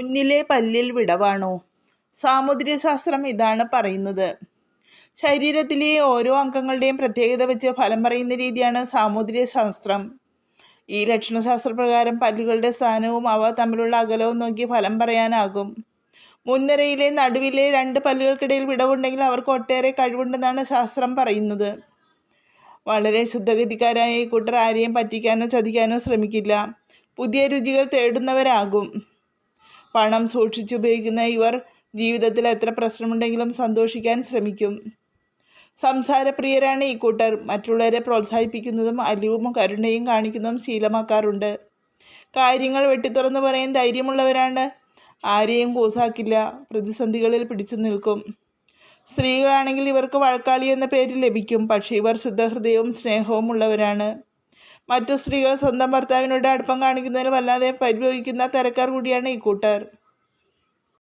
മുന്നിലെ പല്ലിൽ വിടവാണോ. സാമുദ്രികശാസ്ത്രം ഇതാണ് പറയുന്നത്. ശരീരത്തിലെ ഓരോ അംഗങ്ങളുടെയും പ്രത്യേകത വെച്ച് ഫലം പറയുന്ന രീതിയാണ് സാമുദ്രിക ശാസ്ത്രം ഈ ലക്ഷണശാസ്ത്രപ്രകാരം പല്ലുകളുടെ സ്ഥാനവും അവ തമ്മിലുള്ള അകലവും നോക്കി ഫലം പറയാനാകും. മുൻനിരയിലെ നടുവിലെ രണ്ട് പല്ലുകൾക്കിടയിൽ വിടവുണ്ടെങ്കിൽ അവർക്ക് ഒട്ടേറെ കഴിവുണ്ടെന്നാണ് ശാസ്ത്രം പറയുന്നത്. വളരെ ശുദ്ധഗതിക്കാരായ ഈ കൂട്ടർ ആരെയും പറ്റിക്കാനോ ചതിക്കാനോ ശ്രമിക്കില്ല. പുതിയ രുചികൾ തേടുന്നവരാകും. പണം സൂക്ഷിച്ചുപയോഗിക്കുന്ന ഇവർ ജീവിതത്തിൽ എത്ര പ്രശ്നമുണ്ടെങ്കിലും സന്തോഷിക്കാൻ ശ്രമിക്കും. സംസാരപ്രിയരാണ് ഈ കൂട്ടർ. മറ്റുള്ളവരെ പ്രോത്സാഹിപ്പിക്കുന്നതും അലിവും കരുണയും കാണിക്കുന്നതും ശീലമാക്കാറുണ്ട്. കാര്യങ്ങൾ വെട്ടിത്തുറന്ന് പറയാൻ ധൈര്യമുള്ളവരാണ്. ആരെയും കൂസാക്കില്ല. പ്രതിസന്ധികളിൽ പിടിച്ചു നിൽക്കും. സ്ത്രീകളാണെങ്കിൽ ഇവർക്ക് വഴക്കാളി എന്ന പേര് ലഭിക്കും. പക്ഷേ ഇവർ ശുദ്ധഹൃദയവും സ്നേഹവും ഉള്ളവരാണ് മറ്റു സ്ത്രീകൾ സ്വന്തം ഭർത്താവിനോട് അടുപ്പം കാണിക്കുന്നതിൽ വല്ലാതെ പരിഭവിക്കുന്ന തരക്കാർ കൂടിയാണ് ഈ കൂട്ടർ